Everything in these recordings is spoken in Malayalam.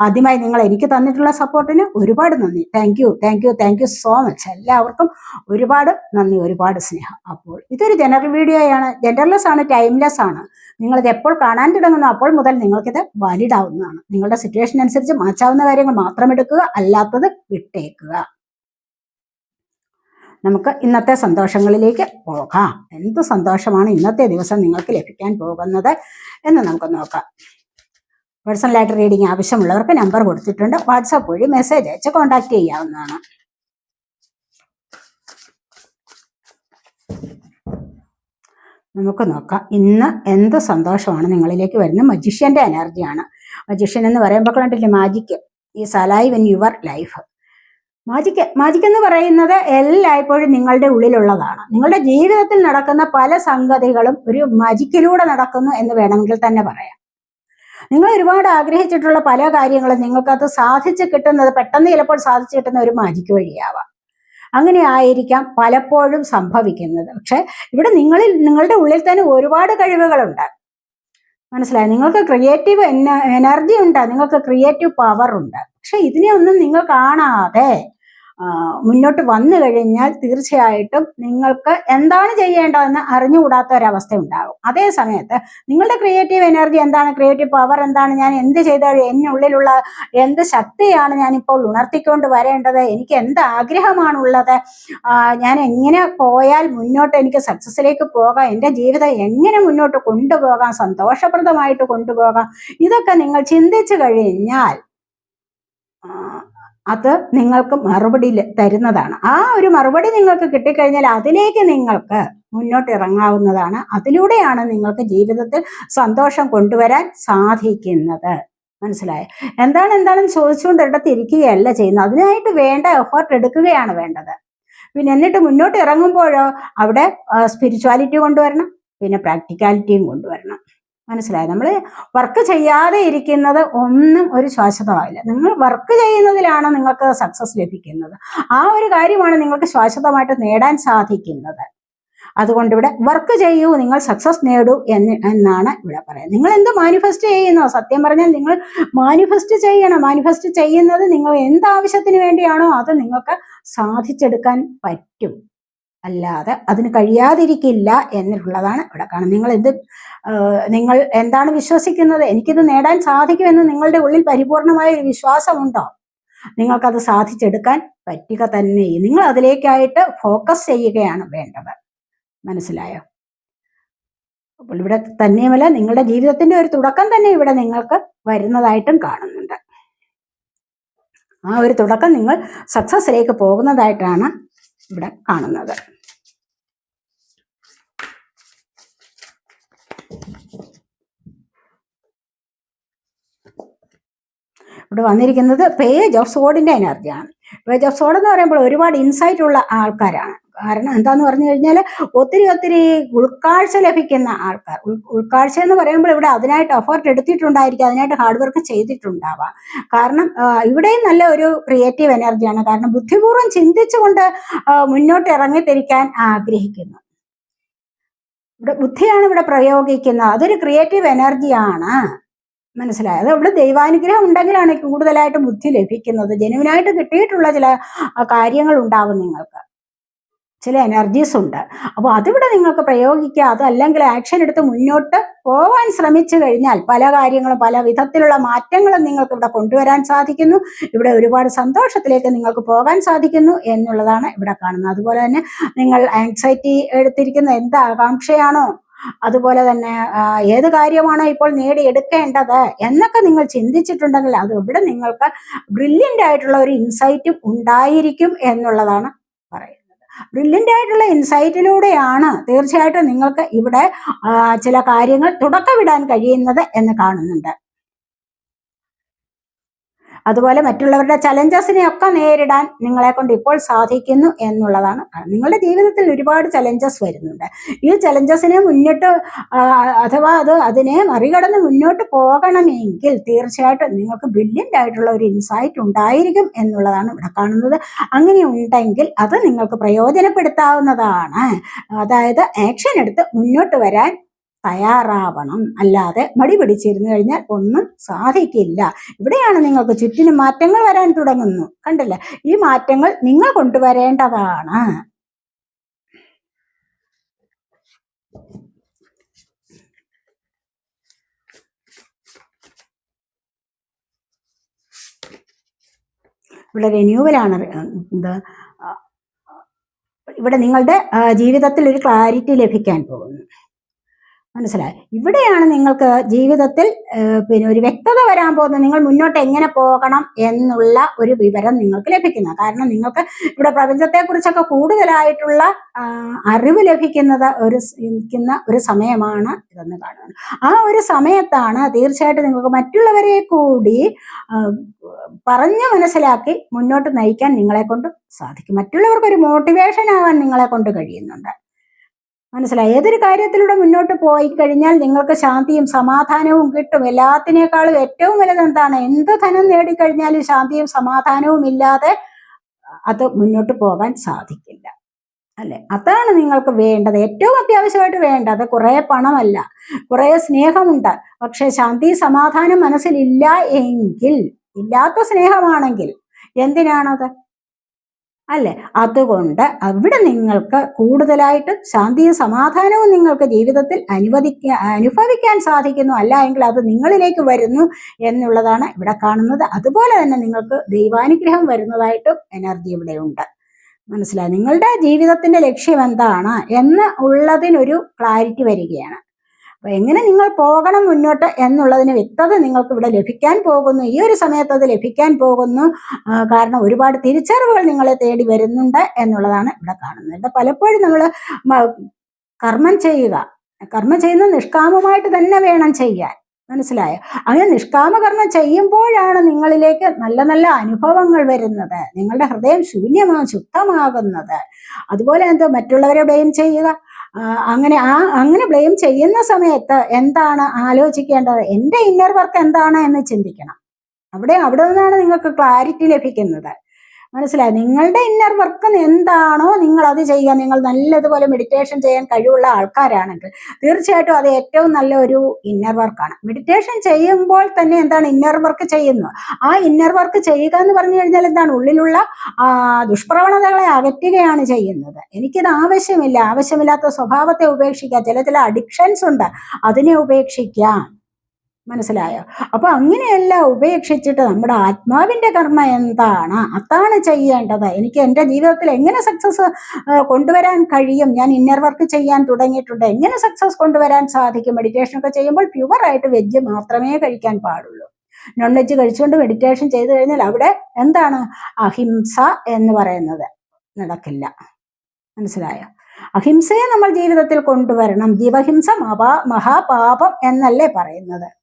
ആദ്യമായി നിങ്ങൾ എനിക്ക് തന്നിട്ടുള്ള സപ്പോർട്ടിന് ഒരുപാട് നന്ദി. Thank you thank you thank you so much എല്ലാവർക്കും ഒരുപാട് നന്ദി ഒരുപാട് സ്നേഹം. അപ്പോൾ ഇതൊരു ജനറൽ വീഡിയോയാണ് ജെൻഡർലെസ് ആണ് ടൈംലെസ് ആണ്. നിങ്ങളിത് എപ്പോൾ കാണാൻ തുടങ്ങുന്നു അപ്പോൾ മുതൽ നിങ്ങൾക്കിത് വാലിഡ് ആവുന്നതാണ്. നിങ്ങളുടെ സിറ്റുവേഷൻ അനുസരിച്ച് മാച്ചാവുന്ന കാര്യങ്ങൾ മാത്രം എടുക്കുക അല്ലാത്തത് വിട്ടേക്കുക. നമുക്ക് ഇന്നത്തെ സന്തോഷങ്ങളിലേക്ക് പോകാം. എന്ത് സന്തോഷമാണ് ഇന്നത്തെ ദിവസം നിങ്ങൾക്ക് ലഭിക്കാൻ പോകുന്നത് എന്ന് നമുക്ക് നോക്കാം. പേഴ്സണലായിട്ട് റീഡിംഗ് ആവശ്യമുള്ളവർക്ക് നമ്പർ കൊടുത്തിട്ടുണ്ട്. വാട്സാപ്പ് വഴി മെസ്സേജ് അയച്ച് കോൺടാക്ട് ചെയ്യാവുന്നതാണ്. നമുക്ക് നോക്കാം. ഇന്ന് എന്ത് സന്തോഷമാണ് നിങ്ങളിലേക്ക് വരുന്ന മജിഷ്യന്റെ എനർജിയാണ് മജിഷ്യൻ എന്ന് പറയുമ്പോൾ കണ്ടില്ലേ മാജിക്ക് ഈ സലായി in your life magic magic എന്ന് പറയുന്നത് എല്ലായ്പ്പോഴും നിങ്ങളുടെ ഉള്ളിലുള്ളതാണ്. നിങ്ങളുടെ ജീവിതത്തിൽ നടക്കുന്ന പല സംഗതികളും ഒരു മജിക്കിലൂടെ നടക്കുന്നു എന്ന് വേണമെങ്കിൽ തന്നെ പറയാം. നിങ്ങൾ ഒരുപാട് ആഗ്രഹിച്ചിട്ടുള്ള പല കാര്യങ്ങളും നിങ്ങൾക്കത് സാധിച്ചു കിട്ടുന്നത് പെട്ടെന്ന് ചിലപ്പോൾ സാധിച്ചു കിട്ടുന്ന ഒരു മാജിക്ക് വഴിയാവാം. അങ്ങനെ ആയിരിക്കാം പലപ്പോഴും സംഭവിക്കുന്നത്. പക്ഷെ ഇവിടെ നിങ്ങളിൽ നിങ്ങളുടെ ഉള്ളിൽ തന്നെ ഒരുപാട് കഴിവുകളുണ്ട്. മനസ്സിലായി? നിങ്ങൾക്ക് ക്രിയേറ്റീവ് എനർജി ഉണ്ട്. നിങ്ങൾക്ക് ക്രിയേറ്റീവ് പവർ ഉണ്ട്. പക്ഷെ ഇതിനെ ഒന്നും നിങ്ങൾ കാണാതെ മുന്നോട്ട് വന്നു കഴിഞ്ഞാൽ തീർച്ചയായിട്ടും നിങ്ങൾക്ക് എന്താണ് ചെയ്യേണ്ടതെന്ന് അറിഞ്ഞുകൂടാത്ത ഒരവസ്ഥ ഉണ്ടാകും അതേ സമയത്ത് നിങ്ങളുടെ ക്രിയേറ്റീവ് എനർജി എന്താണ്? ക്രിയേറ്റീവ് പവർ എന്താണ്? ഞാൻ എന്ത് ചെയ്താൽ എന്നുള്ളിലുള്ള എന്ത് ശക്തിയാണ് ഞാനിപ്പോൾ ഉണർത്തിക്കൊണ്ട് വരേണ്ടത്? എനിക്ക് എന്ത് ആഗ്രഹമാണുള്ളത്? ഞാൻ എങ്ങനെ പോയാൽ മുന്നോട്ട് എനിക്ക് സക്സസ്സിലേക്ക് പോകാം? എന്റെ ജീവിതം എങ്ങനെ മുന്നോട്ട് കൊണ്ടുപോകാം? സന്തോഷപ്രദമായിട്ട് കൊണ്ടുപോകാം? ഇതൊക്കെ നിങ്ങൾ ചിന്തിച്ചു കഴിഞ്ഞാൽ അത് നിങ്ങൾക്ക് മറുപടി തരുന്നതാണ്. ആ ഒരു മറുപടി നിങ്ങൾക്ക് കിട്ടിക്കഴിഞ്ഞാൽ അതിലേക്ക് നിങ്ങൾക്ക് മുന്നോട്ട് ഇറങ്ങാവുന്നതാണ് അതിലൂടെയാണ് നിങ്ങൾക്ക് ജീവിതത്തിൽ സന്തോഷം കൊണ്ടുവരാൻ സാധിക്കുന്നത്. മനസ്സിലായ? എന്താണ് എന്താണെന്ന് ചോദിച്ചുകൊണ്ട് ഇടത്തിരിക്കുകയല്ല ചെയ്യുന്നത്. അതിനായിട്ട് വേണ്ട എഫേർട്ട് എടുക്കുകയാണ് വേണ്ടത്. പിന്നെ എന്നിട്ട് മുന്നോട്ട് ഇറങ്ങുമ്പോഴോ അവിടെ സ്പിരിച്വാലിറ്റി കൊണ്ടുവരണം. പിന്നെ പ്രാക്ടിക്കാലിറ്റിയും കൊണ്ടുവരണം. മനസ്സിലായി? നമ്മൾ വർക്ക് ചെയ്യാതെ ഇരിക്കുന്നത് ഒന്നും ഒരു ശാശ്വതമാവില്ല നിങ്ങൾ വർക്ക് ചെയ്യുന്നതിലാണ് നിങ്ങൾക്ക് സക്സസ് ലഭിക്കുന്നത്. ആ ഒരു കാര്യമാണ് നിങ്ങൾക്ക് ശാശ്വതമായിട്ട് നേടാൻ സാധിക്കുന്നത്. അതുകൊണ്ട് ഇവിടെ വർക്ക് ചെയ്യൂ നിങ്ങൾ സക്സസ് നേടൂ എന്ന് എന്നാണ് ഇവിടെ പറയുന്നത്. നിങ്ങൾ എന്ത് മാനിഫെസ്റ്റ് ചെയ്യുന്നോ? സത്യം പറഞ്ഞാൽ നിങ്ങൾ മാനിഫെസ്റ്റ് ചെയ്യണം. മാനിഫെസ്റ്റ് ചെയ്യുന്നത് നിങ്ങൾ എന്ത് ആവശ്യത്തിന് വേണ്ടിയാണോ അത് നിങ്ങൾക്ക് സാധിച്ചെടുക്കാൻ പറ്റും. അല്ലാതെ അതിന് കഴിയാതിരിക്കില്ല എന്നുള്ളതാണ് ഇവിടെ കാണുന്നത്. നിങ്ങൾ എന്ത് നിങ്ങൾ എന്താണ് വിശ്വസിക്കുന്നത്? എനിക്കിത് നേടാൻ സാധിക്കുമെന്ന് നിങ്ങളുടെ ഉള്ളിൽ പരിപൂർണമായ ഒരു വിശ്വാസമുണ്ടോ? നിങ്ങൾക്കത് സാധിച്ചെടുക്കാൻ പറ്റുക തന്നെ. നിങ്ങൾ അതിലേക്കായിട്ട് ഫോക്കസ് ചെയ്യുകയാണ് വേണ്ടത്. മനസ്സിലായോ? അപ്പോൾ ഇവിടെ തന്നെയുമല്ല നിങ്ങളുടെ ജീവിതത്തിന്റെ ഒരു തുടക്കം തന്നെ ഇവിടെ നിങ്ങൾക്ക് വരുന്നതായിട്ടും കാണുന്നുണ്ട്. ആ ഒരു തുടക്കം നിങ്ങൾ സക്സസ്സിലേക്ക് പോകുന്നതായിട്ടാണ് ഇവിടെ കാണുന്നത്. ഇവിടെ വന്നിരിക്കുന്നത് പേജ് ഓഫ് സോഡിന്റെ എനർജിയാണ് പേജ് ഓഫ് സോഡ് എന്ന് പറയുമ്പോൾ ഒരുപാട് ഇൻസൈറ്റ് ഉള്ള ആൾക്കാരാണ്. കാരണം എന്താന്ന് പറഞ്ഞു കഴിഞ്ഞാൽ ഒത്തിരി ഒത്തിരി ഉൾക്കാഴ്ച ലഭിക്കുന്ന ആൾക്കാർ. ഉൾക്കാഴ്ച എന്ന് പറയുമ്പോൾ ഇവിടെ അതിനായിട്ട് എഫേർട്ട് എടുത്തിട്ടുണ്ടായിരിക്കും. അതിനായിട്ട് ഹാർഡ് വർക്ക് ചെയ്തിട്ടുണ്ടാവാം. കാരണം ഇവിടെയും നല്ല ഒരു ക്രിയേറ്റീവ് എനർജിയാണ് കാരണം ബുദ്ധിപൂർവം ചിന്തിച്ചുകൊണ്ട് മുന്നോട്ട് ഇറങ്ങിത്തിരിക്കാൻ ആഗ്രഹിക്കുന്നു. ഇവിടെ ബുദ്ധിയാണ് ഇവിടെ പ്രയോഗിക്കുന്നത്. അതൊരു ക്രിയേറ്റീവ് എനർജിയാണ് മനസ്സിലായത് അവിടെ ദൈവാനുഗ്രഹം ഉണ്ടെങ്കിലാണ് കൂടുതലായിട്ട് ബുദ്ധി ലഭിക്കുന്നത്. ജനുവിനായിട്ട് കിട്ടിയിട്ടുള്ള ചില കാര്യങ്ങൾ ഉണ്ടാവും നിങ്ങൾക്ക്. ചില എനർജീസ് ഉണ്ട്. അപ്പോൾ അതിവിടെ നിങ്ങൾക്ക് പ്രയോഗിക്കുക അതല്ലെങ്കിൽ ആക്ഷൻ എടുത്ത് മുന്നോട്ട് പോവാൻ ശ്രമിച്ചു കഴിഞ്ഞാൽ പല കാര്യങ്ങളും പല വിധത്തിലുള്ള മാറ്റങ്ങളും നിങ്ങൾക്ക് ഇവിടെ കൊണ്ടുവരാൻ സാധിക്കുന്നു. ഇവിടെ ഒരുപാട് സന്തോഷത്തിലേക്ക് നിങ്ങൾക്ക് പോകാൻ സാധിക്കുന്നു എന്നുള്ളതാണ് ഇവിടെ കാണുന്നത്. അതുപോലെ തന്നെ നിങ്ങൾ ആങ്സൈറ്റി എടുത്തിരിക്കുന്ന എന്ത് ആകാംക്ഷയാണോ? അതുപോലെ തന്നെ ഏത് കാര്യമാണോ ഇപ്പോൾ നേടിയെടുക്കേണ്ടത് എന്നൊക്കെ നിങ്ങൾ ചിന്തിച്ചിട്ടുണ്ടെങ്കിൽ അത് ഇവിടെ നിങ്ങൾക്ക് ബ്രില്യന്റ് ആയിട്ടുള്ള ഒരു ഇൻസൈറ്റും ഉണ്ടായിരിക്കും എന്നുള്ളതാണ് പറയുന്നത്. ബ്രില്യന്റ് ആയിട്ടുള്ള ഇൻസൈറ്റിലൂടെയാണ് തീർച്ചയായിട്ടും നിങ്ങൾക്ക് ഇവിടെ ചില കാര്യങ്ങൾ തുടക്കമിടാൻ കഴിയുന്നത് എന്ന് കാണുന്നുണ്ട്. അതുപോലെ മറ്റുള്ളവരുടെ ചലഞ്ചസിനെയൊക്കെ നേരിടാൻ നിങ്ങളെ കൊണ്ട് ഇപ്പോൾ സാധിക്കുന്നു എന്നുള്ളതാണ്. നിങ്ങളുടെ ജീവിതത്തിൽ ഒരുപാട് ചലഞ്ചസ് വരുന്നുണ്ട്. ഈ ചലഞ്ചസിനെ മുന്നിട്ട് അഥവാ അത് അതിനെ മറികടന്ന് മുന്നോട്ട് പോകണമെങ്കിൽ തീർച്ചയായിട്ടും നിങ്ങൾക്ക് ബ്രില്യന്റ് ആയിട്ടുള്ള ഒരു ഇൻസൈറ്റ് ഉണ്ടായിരിക്കും എന്നുള്ളതാണ് ഇവിടെ കാണുന്നത്. അങ്ങനെ ഉണ്ടെങ്കിൽ അത് നിങ്ങൾക്ക് പ്രയോജനപ്പെടുത്താവുന്നതാണ്. അതായത് ആക്ഷൻ എടുത്ത് മുന്നോട്ട് വരാൻ തയ്യാറാവണം. അല്ലാതെ മടി പിടിച്ചിരുന്നു കഴിഞ്ഞാൽ ഒന്നും സാധിക്കില്ല. ഇവിടെയാണ് നിങ്ങൾക്ക് ചുറ്റിനും മാറ്റങ്ങൾ വരാൻ തുടങ്ങുന്നു. കണ്ടില്ല? ഈ മാറ്റങ്ങൾ നിങ്ങൾ കൊണ്ടുവരേണ്ടതാണ്. ഇവിടെ റിന്യൂവലാണ് എന്താ ഇവിടെ നിങ്ങളുടെ ജീവിതത്തിൽ ഒരു ക്ലാരിറ്റി ലഭിക്കാൻ പോകുന്നു. മനസ്സിലായി. ഇവിടെയാണ് നിങ്ങൾക്ക് ജീവിതത്തിൽ പിന്നെ ഒരു വ്യക്തത വരാൻ പോകുന്നത് നിങ്ങൾ മുന്നോട്ട് എങ്ങനെ പോകണം എന്നുള്ള ഒരു വിവരം നിങ്ങൾക്ക് ലഭിക്കുന്നത്. കാരണം നിങ്ങൾക്ക് ഇവിടെ പ്രപഞ്ചത്തെക്കുറിച്ചൊക്കെ കൂടുതലായിട്ടുള്ള അറിവ് ലഭിക്കുന്നത് ഒരു ഇരിക്കുന്ന ഒരു സമയമാണ് ഇതെന്ന് കാണുന്നത്. ആ ഒരു സമയത്താണ് തീർച്ചയായിട്ടും നിങ്ങൾക്ക് മറ്റുള്ളവരെ കൂടി പറഞ്ഞു മനസ്സിലാക്കി മുന്നോട്ട് നയിക്കാൻ നിങ്ങളെ കൊണ്ട് സാധിക്കും. മറ്റുള്ളവർക്ക് ഒരു മോട്ടിവേഷൻ ആവാൻ നിങ്ങളെ കൊണ്ട് കഴിയുന്നുണ്ട്. മനസ്സിലായി. ഏതൊരു കാര്യത്തിലൂടെ മുന്നോട്ട് പോയി കഴിഞ്ഞാൽ നിങ്ങൾക്ക് ശാന്തിയും സമാധാനവും കിട്ടും. എല്ലാത്തിനേക്കാളും ഏറ്റവും വലുത് എന്താണ്? എന്ത് ധനം നേടിക്കഴിഞ്ഞാലും ശാന്തിയും സമാധാനവും ഇല്ലാതെ അത് മുന്നോട്ട് പോകാൻ സാധിക്കില്ല. അല്ലെ? അതാണ് നിങ്ങൾക്ക് വേണ്ടത്. ഏറ്റവും അത്യാവശ്യമായിട്ട് വേണ്ടത്. കുറേ പണമല്ല. കുറേ സ്നേഹമുണ്ട്. പക്ഷെ ശാന്തി സമാധാനം മനസ്സിലില്ല എങ്കിൽ ഇല്ലാത്ത സ്നേഹമാണെങ്കിൽ എന്തിനാണത്? അല്ലെ? അതുകൊണ്ട് അവിടെ നിങ്ങൾക്ക് കൂടുതലായിട്ട് ശാന്തിയും സമാധാനവും നിങ്ങൾക്ക് ജീവിതത്തിൽ അനുവദിക്കാൻ അനുഭവിക്കാൻ സാധിക്കുന്നു. അല്ല എങ്കിൽ അത് നിങ്ങളിലേക്ക് വരുന്നു എന്നുള്ളതാണ് ഇവിടെ കാണുന്നത്. അതുപോലെ തന്നെ നിങ്ങൾക്ക് ദൈവാനുഗ്രഹം വരുന്നതായിട്ടും എനർജി ഇവിടെ ഉണ്ട്. മനസ്സിലായി? നിങ്ങളുടെ ജീവിതത്തിന്റെ ലക്ഷ്യം എന്താണ് എന്ന് ഉള്ളതിനൊരു ക്ലാരിറ്റി വരികയാണ്. അപ്പൊ എങ്ങനെ നിങ്ങൾ പോകണം മുന്നോട്ട് എന്നുള്ളതിന് വ്യക്തത നിങ്ങൾക്ക് ഇവിടെ ലഭിക്കാൻ പോകുന്നു. ഈ ഒരു സമയത്ത് അത് ലഭിക്കാൻ പോകുന്നു. കാരണം ഒരുപാട് തിരിച്ചറിവുകൾ നിങ്ങളെ തേടി വരുന്നുണ്ട് എന്നുള്ളതാണ് ഇവിടെ കാണുന്നത്. ഇവിടെ പലപ്പോഴും നമ്മൾ കർമ്മം ചെയ്യുക. കർമ്മം ചെയ്യുന്നത് നിഷ്കാമമായിട്ട് തന്നെ വേണം ചെയ്യാൻ. മനസ്സിലായോ? അങ്ങനെ നിഷ്കാമ കർമ്മം ചെയ്യുമ്പോഴാണ് നിങ്ങളിലേക്ക് നല്ല നല്ല അനുഭവങ്ങൾ വരുന്നത്. നിങ്ങളുടെ ഹൃദയം ശൂന്യമാ ശുദ്ധമാകുന്നത്. അതുപോലെ എന്തോ മറ്റുള്ളവരെ ബ്ലെയിം ചെയ്യുക. അങ്ങനെ ആ അങ്ങനെ ബ്ലെയിം ചെയ്യുന്ന സമയത്ത് എന്താണ് ആലോചിക്കേണ്ടത്? എന്റെ ഇന്നർ വർക്ക് എന്താണ് എന്ന് ചിന്തിക്കണം. അവിടെ അവിടെ നിന്നാണ് നിങ്ങൾക്ക് ക്ലാരിറ്റി ലഭിക്കുന്നത്. മനസ്സിലായി? നിങ്ങളുടെ ഇന്നർ വർക്ക് എന്താണോ നിങ്ങൾ അത് ചെയ്യുക നിങ്ങൾ നല്ലതുപോലെ മെഡിറ്റേഷൻ ചെയ്യാൻ കഴിവുള്ള ആൾക്കാരാണെങ്കിൽ തീർച്ചയായിട്ടും അത് ഏറ്റവും നല്ല ഒരു ഇന്നർ വർക്കാണ് മെഡിറ്റേഷൻ ചെയ്യുമ്പോൾ തന്നെ എന്താണ് ഇന്നർ വർക്ക് ചെയ്യുന്നത്? ആ ഇന്നർ വർക്ക് ചെയ്യുക എന്ന് പറഞ്ഞു കഴിഞ്ഞാൽ എന്താണ്? ഉള്ളിലുള്ള ദുഷ്പ്രവണതകളെ അകറ്റുകയാണ് ചെയ്യുന്നത്. എനിക്കിത് ആവശ്യമില്ല. ആവശ്യമില്ലാത്ത സ്വഭാവത്തെ ഉപേക്ഷിക്കുക. ചില ചില അഡിക്ഷൻസ് ഉണ്ട്. അതിനെ ഉപേക്ഷിക്കാം. മനസ്സിലായോ? അപ്പൊ അങ്ങനെയല്ല ഉപേക്ഷിച്ചിട്ട് നമ്മുടെ ആത്മാവിന്റെ കർമ്മ എന്താണ്? അതാണ് ചെയ്യേണ്ടത്. എനിക്ക് എന്റെ ജീവിതത്തിൽ എങ്ങനെ സക്സസ് കൊണ്ടുവരാൻ കഴിയും? ഞാൻ ഇന്നർ വർക്ക് ചെയ്യാൻ തുടങ്ങിയിട്ടുണ്ട്. എങ്ങനെ സക്സസ് കൊണ്ടുവരാൻ സാധിക്കും? മെഡിറ്റേഷൻ ഒക്കെ ചെയ്യുമ്പോൾ പ്യുവർ ആയിട്ട് വെജ് മാത്രമേ കഴിക്കാൻ പാടുള്ളൂ. നോൺ വെജ് കഴിച്ചുകൊണ്ട് മെഡിറ്റേഷൻ ചെയ്തു കഴിഞ്ഞാൽ അവിടെ എന്താണ്? അഹിംസ എന്ന് പറയുന്നത് നടക്കില്ല. മനസ്സിലായോ? അഹിംസയെ നമ്മൾ ജീവിതത്തിൽ കൊണ്ടുവരണം. ജീവഹിംസ മഹാ മഹാപാപം എന്നല്ലേ പറയുന്നത്.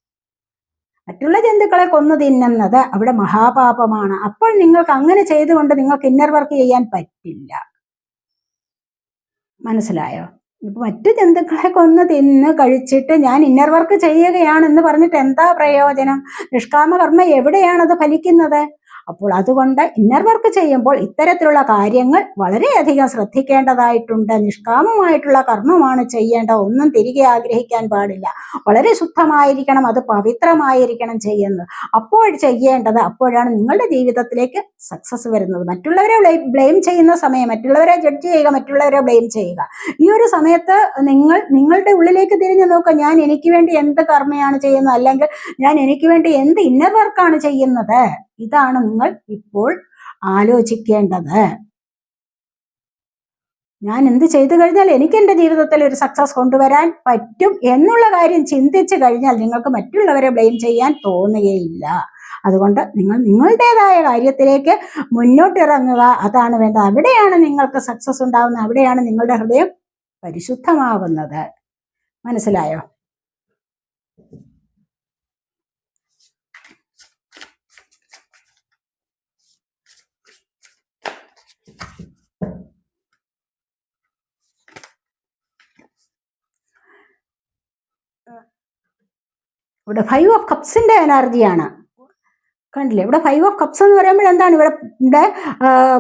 മറ്റുള്ള ജന്തുക്കളെ കൊന്നു തിന്നുന്നത് അവിടെ മഹാപാപമാണ്. അപ്പോൾ നിങ്ങൾക്ക് അങ്ങനെ ചെയ്തുകൊണ്ട് നിങ്ങൾക്ക് ഇന്നർ വർക്ക് ചെയ്യാൻ പറ്റില്ല. മനസ്സിലായോ? ഇപ്പൊ മറ്റു ജന്തുക്കളെ കൊന്ന് തിന്ന് കഴിച്ചിട്ട് ഞാൻ ഇന്നർ വർക്ക് ചെയ്യുകയാണെന്ന് പറഞ്ഞിട്ട് എന്താ പ്രയോജനം? നിഷ്കാമകർമ്മ എവിടെയാണത് ഫലിക്കുന്നത്? അപ്പോൾ അതുകൊണ്ട് ഇന്നർ വർക്ക് ചെയ്യുമ്പോൾ ഇത്തരത്തിലുള്ള കാര്യങ്ങൾ വളരെയധികം ശ്രദ്ധിക്കേണ്ടതായിട്ടുണ്ട്. നിഷ്കാമമായിട്ടുള്ള കർമ്മമാണ് ചെയ്യേണ്ട ഒന്നും തിരികെ ആഗ്രഹിക്കാൻ പാടില്ല. വളരെ ശുദ്ധമായിരിക്കണം അത് പവിത്രമായിരിക്കണം ചെയ്യുന്നത്. അപ്പോൾ ചെയ്യേണ്ടത് അപ്പോഴാണ് നിങ്ങളുടെ ജീവിതത്തിലേക്ക് സക്സസ് വരുന്നത്. മറ്റുള്ളവരെ ബ്ലെയിം ചെയ്യുന്ന സമയം മറ്റുള്ളവരെ ജഡ്ജ് ചെയ്യുക മറ്റുള്ളവരെ ബ്ലെയിം ചെയ്യുക. ഈ ഒരു സമയത്ത് നിങ്ങൾ നിങ്ങളുടെ ഉള്ളിലേക്ക് തിരിഞ്ഞു നോക്കുക. ഞാൻ എനിക്ക് വേണ്ടി എന്ത് കർമ്മയാണ് ചെയ്യുന്നത്? അല്ലെങ്കിൽ ഞാൻ എനിക്ക് വേണ്ടി എന്ത് ഇന്നർ വർക്കാണ് ചെയ്യുന്നത്? ഇതാണ് നിങ്ങൾ ഇപ്പോൾ ആലോചിക്കേണ്ടത്. ഞാൻ എന്ത് ചെയ്തു കഴിഞ്ഞാൽ എനിക്ക് എന്റെ ജീവിതത്തിൽ ഒരു സക്സസ് കൊണ്ടുവരാൻ പറ്റും എന്നുള്ള കാര്യം ചിന്തിച്ചു കഴിഞ്ഞാൽ നിങ്ങൾക്ക് മറ്റുള്ളവരെ ബ്ലെയിം ചെയ്യാൻ തോന്നുകയില്ല. അതുകൊണ്ട് നിങ്ങൾ നിങ്ങളുടേതായ കാര്യത്തിലേക്ക് മുന്നോട്ടിറങ്ങുക. അതാണ് വേണ്ടത്. അവിടെയാണ് നിങ്ങൾക്ക് സക്സസ് ഉണ്ടാവുന്നത്. അവിടെയാണ് നിങ്ങളുടെ ഹൃദയം പരിശുദ്ധമാവുന്നത്. മനസ്സിലായോ? ഇവിടെ ഫൈവ് ഓഫ് കപ്സിന്റെ എനർജിയാണ് കണ്ടില്ലേ? ഇവിടെ ഫൈവ് ഓഫ് കപ്സ് എന്ന് പറയുമ്പോൾ എന്താണ്? ഇവിടെ ഇവിടെ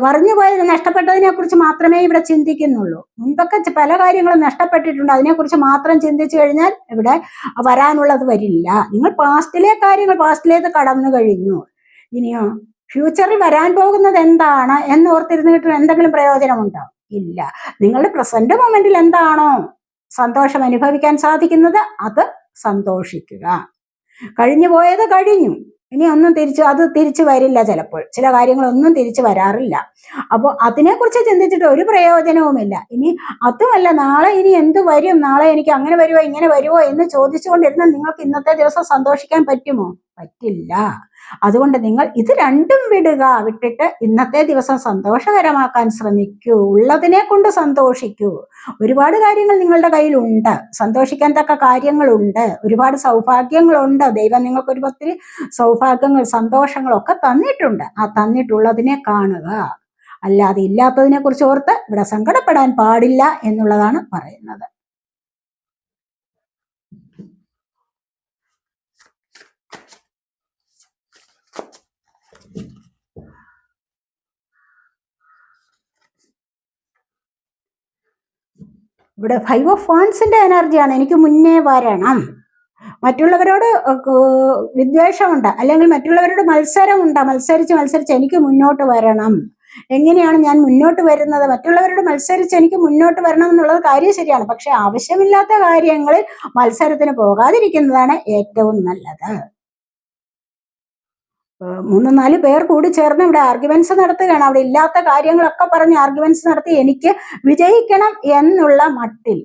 മറിഞ്ഞു പോയത് നഷ്ടപ്പെട്ടതിനെ കുറിച്ച് മാത്രമേ ഇവിടെ ചിന്തിക്കുന്നുള്ളൂ. മുൻപൊക്കെ പല കാര്യങ്ങളും നഷ്ടപ്പെട്ടിട്ടുണ്ട്. അതിനെക്കുറിച്ച് മാത്രം ചിന്തിച്ചു കഴിഞ്ഞാൽ ഇവിടെ വരാനുള്ളത് വരില്ല. നിങ്ങൾ പാസ്റ്റിലെ കാര്യങ്ങൾ പാസ്റ്റിലേക്ക് കടന്നു കഴിഞ്ഞു. ഇനിയോ ഫ്യൂച്ചറിൽ വരാൻ പോകുന്നത് എന്താണ് എന്ന് ഓർത്തിരുന്നിട്ട് എന്തെങ്കിലും പ്രയോജനമുണ്ടോ? ഇല്ല. നിങ്ങളുടെ പ്രസന്റ് മൊമെന്റിൽ എന്താണോ സന്തോഷം അനുഭവിക്കാൻ സാധിക്കുന്നത് അത് സന്തോഷിക്കുക. കഴിഞ്ഞു പോയത് കഴിഞ്ഞു. ഇനി ഒന്നും തിരിച്ചു അത് തിരിച്ചു വരില്ല ചിലപ്പോൾ. ചില കാര്യങ്ങളൊന്നും തിരിച്ചു വരാറില്ല. അപ്പോൾ അതിനെക്കുറിച്ച് ചിന്തിച്ചിട്ട് ഒരു പ്രയോജനവുമില്ല. ഇനി അതുമല്ല നാളെ ഇനി എന്ത് വരും? നാളെ എനിക്ക് അങ്ങനെ വരുമോ ഇങ്ങനെ വരുമോ എന്ന് ചോദിച്ചുകൊണ്ടിരുന്ന നിങ്ങൾക്ക് ഇന്നത്തെ ദിവസം സന്തോഷിക്കാൻ പറ്റുമോ? പറ്റില്ല. അതുകൊണ്ട് നിങ്ങൾ ഇത് രണ്ടും വിടുക. വിട്ടിട്ട് ഇന്നത്തെ ദിവസം സന്തോഷകരമാക്കാൻ ശ്രമിക്കൂ. ഉള്ളതിനെ കൊണ്ട് സന്തോഷിക്കൂ. ഒരുപാട് കാര്യങ്ങൾ നിങ്ങളുടെ കയ്യിലുണ്ട്. സന്തോഷിക്കാൻ തക്ക കാര്യങ്ങളുണ്ട്. ഒരുപാട് സൗഭാഗ്യങ്ങളുണ്ട്. ദൈവം നിങ്ങൾക്ക് ഒരു ഒത്തിരി സൗഭാഗ്യങ്ങൾ സന്തോഷങ്ങളൊക്കെ തന്നിട്ടുണ്ട്. ആ തന്നിട്ടുള്ളതിനെ കാണുക. അല്ലാതെ ഇല്ലാത്തതിനെ കുറിച്ച് ഓർത്ത് ഇവിടെ സങ്കടപ്പെടാൻ പാടില്ല എന്നുള്ളതാണ് പറയുന്നത്. ഇവിടെ ഫൈവ് ഓഫ് ഫാൻസിന്റെ എനർജിയാണ് എനിക്ക് മുന്നേ വരണം. മറ്റുള്ളവരോട് വിദ്വേഷമുണ്ട്. അല്ലെങ്കിൽ മറ്റുള്ളവരോട് മത്സരമുണ്ട്. മത്സരിച്ച് മത്സരിച്ച് എനിക്ക് മുന്നോട്ട് വരണം. എങ്ങനെയാണ് ഞാൻ മുന്നോട്ട് വരുന്നത്? മറ്റുള്ളവരോട് മത്സരിച്ച് എനിക്ക് മുന്നോട്ട് വരണം എന്നുള്ളത് കാര്യം ശരിയാണ്. പക്ഷെ ആവശ്യമില്ലാത്ത കാര്യങ്ങളിൽ മത്സരത്തിന് പോകാതിരിക്കുന്നതാണ് ഏറ്റവും നല്ലത്. മൂന്ന് നാല് പേർ കൂടി ചേർന്ന് ഇവിടെ ആർഗ്യുമെന്റ്സ് നടത്തുകയാണ്. അവിടെ ഇല്ലാത്ത കാര്യങ്ങളൊക്കെ പറഞ്ഞ് ആർഗ്യുമെന്റ്സ് നടത്തി എനിക്ക് വിജയിക്കണം എന്നുള്ള മട്ടിൽ.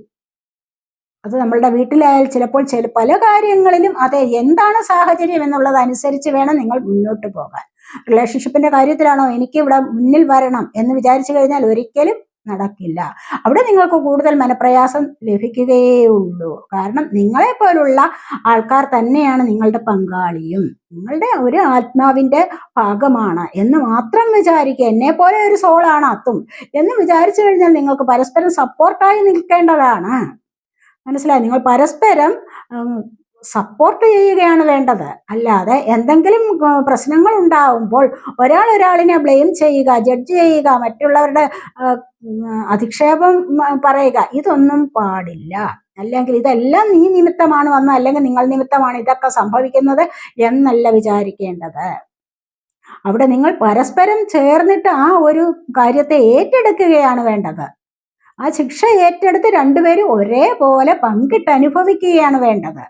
അത് നമ്മളുടെ വീട്ടിലായാൽ ചിലപ്പോൾ ചില പല കാര്യങ്ങളിലും അതെ എന്താണ് സാഹചര്യം എന്നുള്ളത് അനുസരിച്ച് വേണം നിങ്ങൾ മുന്നോട്ട് പോകാൻ. റിലേഷൻഷിപ്പിന്റെ കാര്യത്തിലാണോ എനിക്ക് ഇവിടെ മുന്നിൽ വരണം എന്ന് വിചാരിച്ചു കഴിഞ്ഞാൽ ഒരിക്കലും നടക്കില്ല. അവിടെ നിങ്ങൾക്ക് കൂടുതൽ മനപ്രയാസം ലഭിക്കുകയേ ഉള്ളൂ കാരണം നിങ്ങളെ പോലുള്ള ആൾക്കാർ തന്നെയാണ് നിങ്ങളുടെ പങ്കാളിയും. നിങ്ങളുടെ ഒരു ആത്മാവിന്റെ ഭാഗമാണ് എന്ന് മാത്രം വിചാരിക്കുക. എന്നെ പോലെ ഒരു സോളാണ് അത്തും എന്ന് വിചാരിച്ചു കഴിഞ്ഞാൽ നിങ്ങൾക്ക് പരസ്പരം സപ്പോർട്ടായി നിൽക്കേണ്ടതാണ്. മനസ്സിലായി? നിങ്ങൾ പരസ്പരം സപ്പോർട്ട് ചെയ്യുകയാണ് വേണ്ടത്. അല്ലാതെ എന്തെങ്കിലും പ്രശ്നങ്ങൾ ഉണ്ടാവുമ്പോൾ ഒരാൾ ഒരാളിനെ ബ്ലെയിം ചെയ്യുക ജഡ്ജ് ചെയ്യുക മറ്റുള്ളവരുടെ അധിക്ഷേപം പറയുക ഇതൊന്നും പാടില്ല. അല്ലെങ്കിൽ ഇതെല്ലാം നീ നിമിത്തമാണ് വന്ന അല്ലെങ്കിൽ നിങ്ങൾ നിമിത്തമാണ് ഇതൊക്കെ സംഭവിക്കുന്നത് എന്നല്ല വിചാരിക്കേണ്ടത്. അവിടെ നിങ്ങൾ പരസ്പരം ചേർന്നിട്ട് ആ ഒരു കാര്യത്തെ ഏറ്റെടുക്കുകയാണ് വേണ്ടത്. ആ ശിക്ഷ ഏറ്റെടുത്ത് രണ്ടുപേരും ഒരേപോലെ പങ്കിട്ട് അനുഭവിക്കുകയാണ് വേണ്ടത്.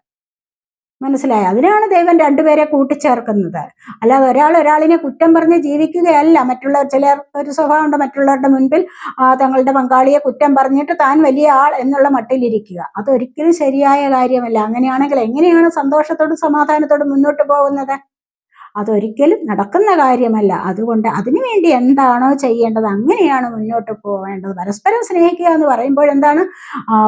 മനസ്സിലായി? അതിനാണ് ദൈവം രണ്ടുപേരെ കൂട്ടിച്ചേർക്കുന്നത്. അല്ലാതെ ഒരാൾ ഒരാളിനെ കുറ്റം പറഞ്ഞ് ജീവിക്കുകയല്ല. മറ്റുള്ള ചിലർ ഒരു സ്വഭാവമുണ്ട് മറ്റുള്ളവരുടെ മുൻപിൽ തങ്ങളുടെ പങ്കാളിയെ കുറ്റം പറഞ്ഞിട്ട് താൻ വലിയ ആൾ എന്നുള്ള മട്ടിലിരിക്കുക. അതൊരിക്കലും ശരിയായ കാര്യമല്ല. അങ്ങനെയാണെങ്കിൽ എങ്ങനെയാണ് സന്തോഷത്തോടും സമാധാനത്തോടും മുന്നോട്ട് പോകുന്നത്? അതൊരിക്കലും നടക്കുന്ന കാര്യമല്ല. അതുകൊണ്ട് അതിനുവേണ്ടി എന്താണോ ചെയ്യേണ്ടത് അങ്ങനെയാണ് മുന്നോട്ട് പോകേണ്ടത് പരസ്പരം സ്നേഹിക്കുക എന്ന് പറയുമ്പോൾ എന്താണ്?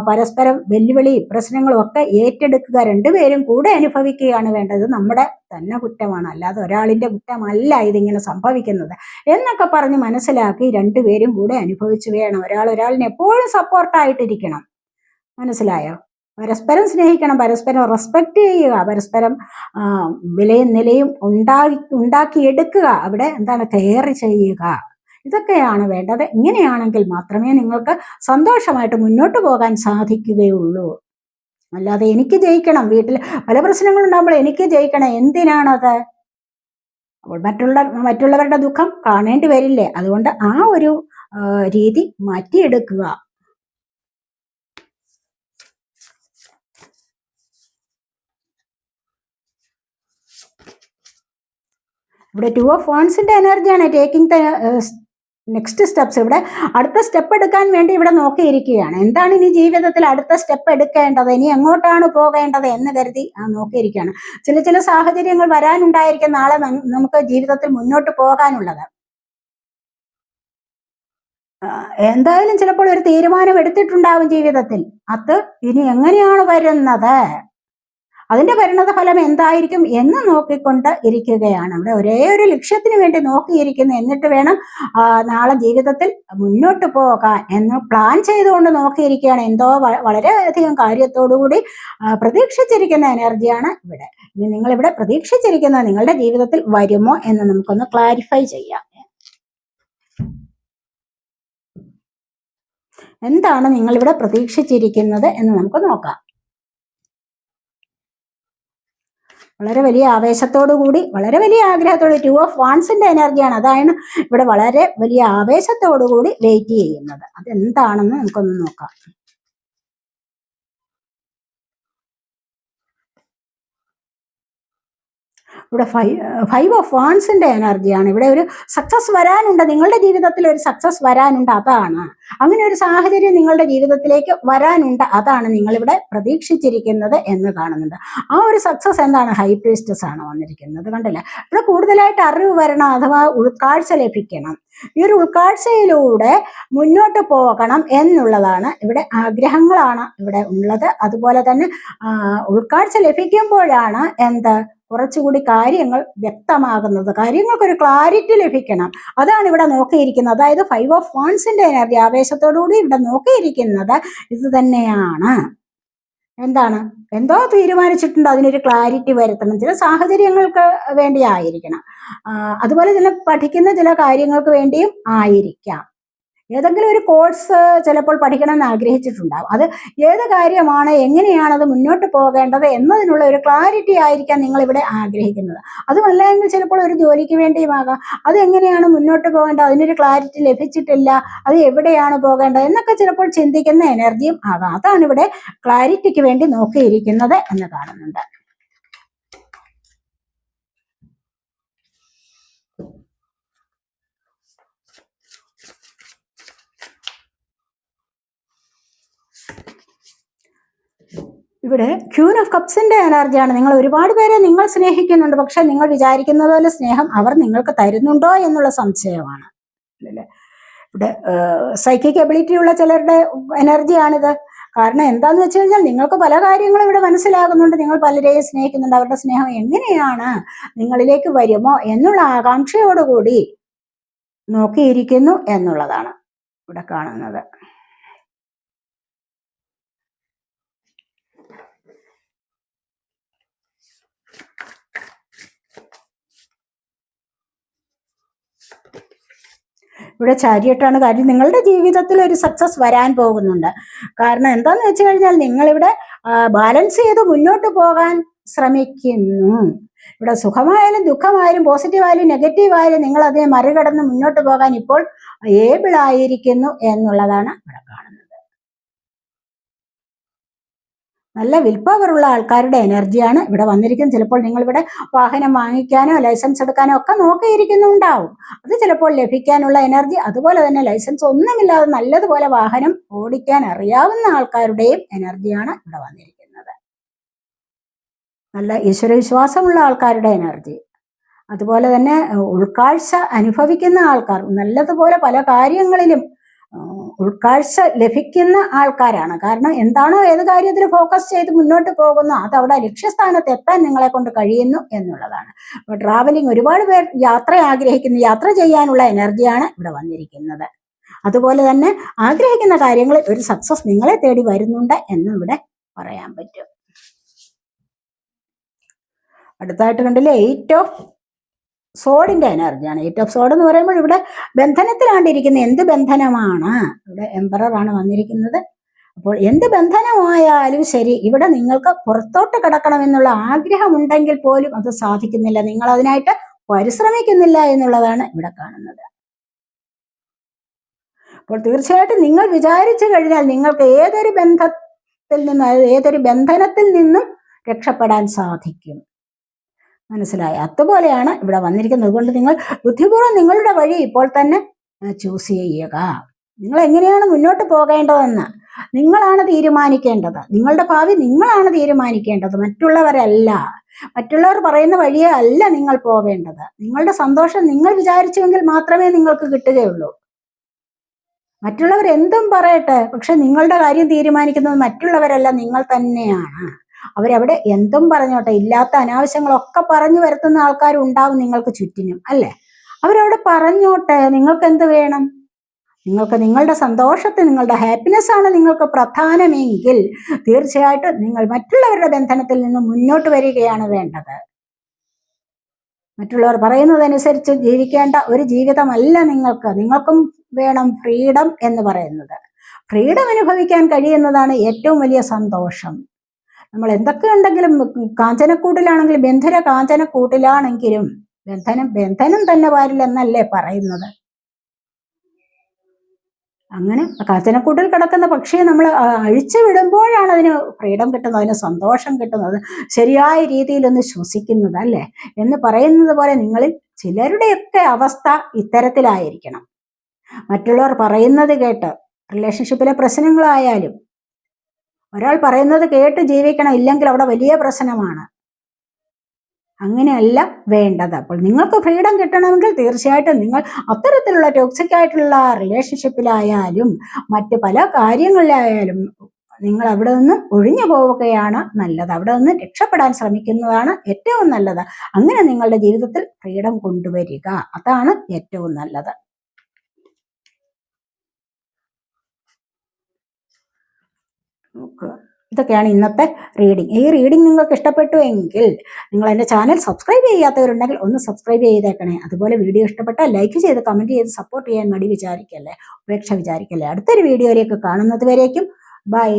പരസ്പരം വെല്ലുവിളി പ്രശ്നങ്ങളും ഒക്കെ ഏറ്റെടുക്കുക രണ്ടുപേരും കൂടെ അനുഭവിക്കുകയാണ് വേണ്ടത്. നമ്മുടെ തന്നെ കുറ്റമാണ്. അല്ലാതെ ഒരാളിന്റെ കുറ്റമല്ല ഇതിങ്ങനെ സംഭവിക്കുന്നത്. എന്നൊക്കെ പറഞ്ഞ് മനസ്സിലാക്കി രണ്ടുപേരും കൂടെ അനുഭവിച്ചു വേണം. ഒരാൾ ഒരാളിനെ എപ്പോഴും സപ്പോർട്ടായിട്ടിരിക്കണം മനസ്സിലായോ? പരസ്പരം സ്നേഹിക്കണം പരസ്പരം റെസ്പെക്ട് ചെയ്യുക പരസ്പരം വിലയും നിലയും ഉണ്ടാക്കി ഉണ്ടാക്കിയെടുക്കുക അവിടെ എന്താണ് കെയർ ചെയ്യുക. ഇതൊക്കെയാണ് വേണ്ടത്. ഇങ്ങനെയാണെങ്കിൽ മാത്രമേ നിങ്ങൾക്ക് സന്തോഷമായിട്ട് മുന്നോട്ട് പോകാൻ സാധിക്കുകയുള്ളൂ. അല്ലാതെ എനിക്ക് ജയിക്കണം വീട്ടിൽ പല പ്രശ്നങ്ങളുണ്ടാകുമ്പോൾ എനിക്ക് ജയിക്കണം എന്തിനാണത്? മറ്റുള്ള മറ്റുള്ളവരുടെ ദുഃഖം കാണേണ്ടി വരില്ലേ? അതുകൊണ്ട് ആ ഒരു രീതി മാറ്റിയെടുക്കുക. ഇവിടെ ടു ഓഫ് വൺസിന്റെ എനർജിയാണ് ടേക്കിംഗ് ദ നെക്സ്റ്റ് സ്റ്റെപ്സ് ഇവിടെ അടുത്ത സ്റ്റെപ്പ് എടുക്കാൻ വേണ്ടി ഇവിടെ നോക്കിയിരിക്കുകയാണ്. എന്താണ് ഇനി ജീവിതത്തിൽ അടുത്ത സ്റ്റെപ്പ് എടുക്കേണ്ടത്? ഇനി എങ്ങോട്ടാണ് പോകേണ്ടത് എന്ന് കരുതി നോക്കിയിരിക്കുകയാണ്. ചില ചില സാഹചര്യങ്ങൾ വരാനുണ്ടായിരിക്കും നാളെ നമുക്ക് ജീവിതത്തിൽ മുന്നോട്ട് പോകാനുള്ളത്. എന്തായാലും ചിലപ്പോൾ ഒരു തീരുമാനം എടുത്തിട്ടുണ്ടാവും ജീവിതത്തിൽ. അത് ഇനി എങ്ങനെയാണ് വരുന്നത്? അതിന്റെ പരിണത ഫലം എന്തായിരിക്കും എന്ന് നോക്കിക്കൊണ്ട് ഇരിക്കുകയാണ്. ഇവിടെ ഒരേ ഒരു ലക്ഷ്യത്തിന് വേണ്ടി നോക്കിയിരിക്കുന്നു. എന്നിട്ട് വേണം നാളെ ജീവിതത്തിൽ മുന്നോട്ട് പോകാൻ എന്ന് പ്ലാൻ ചെയ്തുകൊണ്ട് നോക്കിയിരിക്കുകയാണ്. എന്തോ വളരെ വളരെയധികം കാര്യത്തോടുകൂടി പ്രതീക്ഷിച്ചിരിക്കുന്ന എനർജിയാണ് ഇവിടെ. ഇനി നിങ്ങൾ ഇവിടെ പ്രതീക്ഷിച്ചിരിക്കുന്ന നിങ്ങളുടെ ജീവിതത്തിൽ വരുമോ എന്ന് നമുക്കൊന്ന് ക്ലാരിഫൈ ചെയ്യാം. എന്താണ് നിങ്ങൾ ഇവിടെ പ്രതീക്ഷിച്ചിരിക്കുന്നത് എന്ന് നമുക്ക് നോക്കാം. വളരെ വലിയ ആവേശത്തോടു കൂടി വളരെ വലിയ ആഗ്രഹത്തോടെ ടു ഓഫ് വാൺസിന്റെ എനർജിയാണ് അതാണ് ഇവിടെ വളരെ വലിയ ആവേശത്തോടു കൂടി വെയിറ്റ് ചെയ്യുന്നത്. അതെന്താണെന്ന് നമുക്കൊന്ന് നോക്കാം. ഇവിടെ ഫൈവ് ഫൈവ് ഓഫ് വാൺസിന്റെ എനർജിയാണ്. ഇവിടെ ഒരു സക്സസ് വരാനുണ്ട്. നിങ്ങളുടെ ജീവിതത്തിൽ ഒരു സക്സസ് വരാനുണ്ട് അതാണ്. അങ്ങനെ ഒരു സാഹചര്യം നിങ്ങളുടെ ജീവിതത്തിലേക്ക് വരാനുണ്ട് അതാണ് നിങ്ങളിവിടെ പ്രതീക്ഷിച്ചിരിക്കുന്നത് എന്ന് കാണുന്നുണ്ട് ആ ഒരു സക്സസ് എന്താണ്? ഹൈ പ്രീസ്റ്റസ് ആണ് വന്നിരിക്കുന്നത് കണ്ടില്ല? ഇവിടെ കൂടുതലായിട്ട് അറിവ് വരണം അഥവാ ഉൾക്കാഴ്ച ലഭിക്കണം. ഈ ഒരു ഉൾക്കാഴ്ചയിലൂടെ മുന്നോട്ട് പോകണം എന്നുള്ളതാണ് ഇവിടെ ആഗ്രഹങ്ങളാണ് ഇവിടെ ഉള്ളത്. അതുപോലെ തന്നെ ഉൾക്കാഴ്ച ലഭിക്കുമ്പോഴാണ് എന്ത്? കുറച്ചുകൂടി കാര്യങ്ങൾ വ്യക്തമാകുന്നത്. കാര്യങ്ങൾക്കൊരു ക്ലാരിറ്റി ലഭിക്കണം. അതാണ് ഇവിടെ നോക്കിയിരിക്കുന്നത്. അതായത് ഫൈവ് ഓഫ് വൺസിന്റെ എനർജി ആവേശത്തോടുകൂടി ഇവിടെ നോക്കിയിരിക്കുന്നത് ഇത് തന്നെയാണ്. എന്താണ്? എന്തോ തീരുമാനിച്ചിട്ടുണ്ട് അതിനൊരു ക്ലാരിറ്റി വരുത്തണം. ചില സാഹചര്യങ്ങൾക്ക് വേണ്ടി ആയിരിക്കണം. അതുപോലെ ചില പഠിക്കുന്ന ചില കാര്യങ്ങൾക്ക് വേണ്ടിയും ആയിരിക്കാം. ഏതെങ്കിലും ഒരു കോഴ്സ് ചിലപ്പോൾ പഠിക്കണമെന്ന് ആഗ്രഹിച്ചിട്ടുണ്ടാവും. അത് ഏത് കാര്യമാണ് എങ്ങനെയാണ് അത് മുന്നോട്ട് പോകേണ്ടത് എന്നതിനുള്ള ഒരു ക്ലാരിറ്റി ആയിരിക്കാം നിങ്ങൾ ഇവിടെ ആഗ്രഹിക്കുന്നത്. അതുമല്ല എങ്കിൽ ചിലപ്പോൾ ഒരു ജോലിക്ക് വേണ്ടിയുമാകാം അത് എങ്ങനെയാണ് മുന്നോട്ട് പോകേണ്ടത്? അതിനൊരു ക്ലാരിറ്റി ലഭിച്ചിട്ടില്ല. അത് എവിടെയാണ് പോകേണ്ടത്? എന്നൊക്കെ ചിലപ്പോൾ ചിന്തിക്കുന്ന എനർജിയും ആകാം. അതാണ് ഇവിടെ ക്ലാരിറ്റിക്ക് വേണ്ടി നോക്കിയിരിക്കുന്നത് എന്ന് കാണുന്നുണ്ട്. ഇവിടെ ക്യൂൻ ഓഫ് കപ്സിന്റെ എനർജിയാണ് നിങ്ങൾ ഒരുപാട് പേരെ നിങ്ങൾ സ്നേഹിക്കുന്നുണ്ട് പക്ഷെ നിങ്ങൾ വിചാരിക്കുന്ന പോലെ സ്നേഹം അവർ നിങ്ങൾക്ക് തരുന്നുണ്ടോ എന്നുള്ള സംശയമാണ്. അല്ലേ? ഇവിടെ സൈക്കിക് എബിലിറ്റി ഉള്ള ചിലരുടെ എനർജിയാണിത്. കാരണം എന്താന്ന് വെച്ച് കഴിഞ്ഞാൽ നിങ്ങൾക്ക് പല കാര്യങ്ങളും ഇവിടെ മനസ്സിലാകുന്നുണ്ട്. നിങ്ങൾ പലരെയും സ്നേഹിക്കുന്നുണ്ട്. അവരുടെ സ്നേഹം എങ്ങനെയാണ് നിങ്ങളിലേക്ക് വരുമോ എന്നുള്ള ആകാംക്ഷയോടുകൂടി നോക്കിയിരിക്കുന്നു എന്നുള്ളതാണ് ഇവിടെ കാണുന്നത്. ഇവിടെ ചാരിയിട്ടാണ് കാര്യം. നിങ്ങളുടെ ജീവിതത്തിൽ ഒരു സക്സസ് വരാൻ പോകുന്നുണ്ട്. കാരണം എന്താന്ന് വെച്ച് കഴിഞ്ഞാൽ നിങ്ങളിവിടെ ബാലൻസ് ചെയ്ത് മുന്നോട്ട് പോകാൻ ശ്രമിക്കുന്നു. ഇവിടെ സുഖമായാലും ദുഃഖമായാലും പോസിറ്റീവായാലും നെഗറ്റീവായാലും നിങ്ങൾ അതിനെ മറികടന്ന് മുന്നോട്ട് പോകാൻ ഇപ്പോൾ ഏബിൾ ആയിരിക്കുന്നു എന്നുള്ളതാണ് ഇവിടെ കാണുന്നത്. നല്ല ഉള്ള ആൾക്കാരുടെ എനർജിയാണ് ഇവിടെ വന്നിരിക്കുന്നത്. ചിലപ്പോൾ നിങ്ങളിവിടെ വാഹനം വാങ്ങിക്കാനോ ലൈസൻസ് എടുക്കാനോ ഒക്കെ നോക്കിയിരിക്കുന്നുണ്ടാവും. അത് ചിലപ്പോൾ ലഭിക്കാനുള്ള എനർജി അതുപോലെ തന്നെ ലൈസൻസ് ഒന്നുമില്ലാതെ നല്ലതുപോലെ വാഹനം ഓടിക്കാൻ അറിയാവുന്ന ആൾക്കാരുടെയും എനർജിയാണ് ഇവിടെ വന്നിരിക്കുന്നത്. നല്ല ഈശ്വരവിശ്വാസമുള്ള ആൾക്കാരുടെ എനർജി അതുപോലെ തന്നെ ഉൾക്കാഴ്ച അനുഭവിക്കുന്ന ആൾക്കാർ നല്ലതുപോലെ പല കാര്യങ്ങളിലും ഉൾക്കാഴ്ച ലഭിക്കുന്ന ആൾക്കാരാണ്. കാരണം എന്താണോ ഏത് കാര്യത്തിൽ ഫോക്കസ് ചെയ്ത് മുന്നോട്ട് പോകുന്നു അത് അവിടെ ലക്ഷ്യസ്ഥാനത്ത് എത്താൻ നിങ്ങളെ കൊണ്ട് കഴിയുന്നു എന്നുള്ളതാണ്. അപ്പോൾ ട്രാവലിംഗ് ഒരുപാട് പേർ യാത്ര ആഗ്രഹിക്കുന്നു. യാത്ര ചെയ്യാനുള്ള എനർജിയാണ് ഇവിടെ വന്നിരിക്കുന്നത്. അതുപോലെ തന്നെ ആഗ്രഹിക്കുന്ന കാര്യങ്ങളിൽ ഒരു സക്സസ് നിങ്ങളെ തേടി വരുന്നുണ്ട് എന്നും ഇവിടെ പറയാൻ പറ്റും. അടുത്തായിട്ട് കണ്ടില്ലേ എയ്റ്റ് ഓഫ് സോഡിന്റെ എനർജിയാണ്. എയ്റ്റ് ഓഫ് സോഡ് എന്ന് പറയുമ്പോൾ ഇവിടെ ബന്ധനത്തിലാണ്ടിരിക്കുന്ന എന്ത് ബന്ധനമാണ്? ഇവിടെ എംപറർ ആണ് വന്നിരിക്കുന്നത്. അപ്പോൾ എന്ത് ബന്ധനമായാലും ശരി ഇവിടെ നിങ്ങൾക്ക് പുറത്തോട്ട് കിടക്കണമെന്നുള്ള ആഗ്രഹമുണ്ടെങ്കിൽ പോലും അത് സാധിക്കുന്നില്ല. നിങ്ങൾ അതിനായിട്ട് പരിശ്രമിക്കുന്നില്ല എന്നുള്ളതാണ് ഇവിടെ കാണുന്നത്. അപ്പോൾ തീർച്ചയായിട്ടും നിങ്ങൾ വിചാരിച്ചു കഴിഞ്ഞാൽ നിങ്ങൾക്ക് ഏതൊരു ബന്ധത്തിൽ നിന്നും ഏതൊരു ബന്ധനത്തിൽ നിന്നും രക്ഷപ്പെടാൻ സാധിക്കും. മനസ്സിലായി. അതുപോലെയാണ് ഇവിടെ വന്നിരിക്കുന്നത് അതുകൊണ്ട് നിങ്ങൾ ബുദ്ധിപൂർവം നിങ്ങളുടെ വഴി ഇപ്പോൾ തന്നെ ചൂസ് ചെയ്യുക. നിങ്ങൾ എങ്ങനെയാണ് മുന്നോട്ട് പോകേണ്ടതെന്ന്? നിങ്ങളാണ് തീരുമാനിക്കേണ്ടത്. നിങ്ങളുടെ ഭാവി നിങ്ങളാണ് തീരുമാനിക്കേണ്ടത്. മറ്റുള്ളവരല്ല. മറ്റുള്ളവർ പറയുന്ന വഴിയെ അല്ല നിങ്ങൾ പോവേണ്ടത്. നിങ്ങളുടെ സന്തോഷം നിങ്ങൾ വിചാരിച്ചുവെങ്കിൽ മാത്രമേ നിങ്ങൾക്ക് കിട്ടുകയുള്ളൂ. മറ്റുള്ളവർ എന്തും പറയട്ടെ പക്ഷെ നിങ്ങളുടെ കാര്യം തീരുമാനിക്കുന്നത് മറ്റുള്ളവരല്ല നിങ്ങൾ തന്നെയാണ്. അവരവിടെ എന്തും പറഞ്ഞോട്ടെ ഇല്ലാത്ത അനാവശ്യങ്ങളൊക്കെ പറഞ്ഞു വരുത്തുന്ന ആൾക്കാരും ഉണ്ടാവും നിങ്ങൾക്ക് ചുറ്റിനും അല്ലേ? അവരവിടെ പറഞ്ഞോട്ടെ നിങ്ങൾക്ക് എന്ത് വേണം? നിങ്ങൾക്ക് നിങ്ങളുടെ സന്തോഷത്തെ നിങ്ങളുടെ ഹാപ്പിനെസ് ആണ് നിങ്ങൾക്ക് പ്രധാനമെങ്കിൽ തീർച്ചയായിട്ടും നിങ്ങൾ മറ്റുള്ളവരുടെ ബന്ധനത്തിൽ നിന്ന് മുന്നോട്ട് വരികയാണ് വേണ്ടത്. മറ്റുള്ളവർ പറയുന്നതനുസരിച്ച് ജീവിക്കേണ്ട ഒരു ജീവിതമല്ല നിങ്ങൾക്ക് നിങ്ങൾക്കും വേണം ഫ്രീഡം എന്ന് പറയുന്നത്. ഫ്രീഡം അനുഭവിക്കാൻ കഴിയുന്നതാണ് ഏറ്റവും വലിയ സന്തോഷം. നമ്മൾ എന്തൊക്കെ ഉണ്ടെങ്കിലും കാഞ്ചനക്കൂട്ടിലാണെങ്കിലും ബന്ധന കാഞ്ചനക്കൂട്ടിലാണെങ്കിലും ബന്ധനം ബന്ധനം തന്നെ പാരില്ലെന്നല്ലേ പറയുന്നത്. അങ്ങനെ കാച്ചനക്കൂട്ടിൽ കിടക്കുന്ന പക്ഷിയെ നമ്മൾ അഴിച്ചു വിടുമ്പോഴാണ് അതിന് ഫ്രീഡം കിട്ടുന്നത് അതിന് സന്തോഷം കിട്ടുന്നത് ശരിയായ രീതിയിൽ ഒന്ന് ശ്വസിക്കുന്നത് അല്ലേ? എന്ന് പറയുന്നത് പോലെ നിങ്ങളിൽ ചിലരുടെയൊക്കെ അവസ്ഥ ഇത്തരത്തിലായിരിക്കണം. മറ്റുള്ളവർ പറയുന്നത് കേട്ട് റിലേഷൻഷിപ്പിലെ പ്രശ്നങ്ങളായാലും ഒരാൾ പറയുന്നത് കേട്ട് ജീവിക്കണം ഇല്ലെങ്കിൽ അവിടെ വലിയ പ്രശ്നമാണ്. അങ്ങനെയല്ല വേണ്ടത്. അപ്പോൾ നിങ്ങൾക്ക് ഫ്രീഡം കിട്ടണമെങ്കിൽ തീർച്ചയായിട്ടും നിങ്ങൾ അത്തരത്തിലുള്ള ടോക്സിക് ആയിട്ടുള്ള റിലേഷൻഷിപ്പിലായാലും മറ്റ് പല കാര്യങ്ങളിലായാലും നിങ്ങൾ അവിടെ നിന്ന് ഒഴിഞ്ഞു പോവുകയാണ് നല്ലത്. അവിടെ നിന്ന് രക്ഷപ്പെടാൻ ശ്രമിക്കുന്നതാണ് ഏറ്റവും നല്ലത്. അങ്ങനെ നിങ്ങളുടെ ജീവിതത്തിൽ ഫ്രീഡം കൊണ്ടുവരിക. അതാണ് ഏറ്റവും നല്ലത്. നോക്കുക. ഇതൊക്കെയാണ് ഇന്നത്തെ റീഡിംഗ് ഈ റീഡിംഗ് നിങ്ങൾക്ക് ഇഷ്ടപ്പെട്ടു എങ്കിൽ നിങ്ങൾ എന്റെ ചാനൽ സബ്സ്ക്രൈബ് ചെയ്യാത്തവരുണ്ടെങ്കിൽ ഒന്ന് സബ്സ്ക്രൈബ് ചെയ്തേക്കണേ. അതുപോലെ വീഡിയോ ഇഷ്ടപ്പെട്ടാൽ ലൈക്ക് ചെയ്ത് കമന്റ് ചെയ്ത് സപ്പോർട്ട് ചെയ്യാൻ മടി വിചാരിക്കല്ലേ? ഉപേക്ഷ വിചാരിക്കല്ലേ? അടുത്തൊരു വീഡിയോയിലേക്ക് കാണുന്നത് വരേക്കും. ബൈ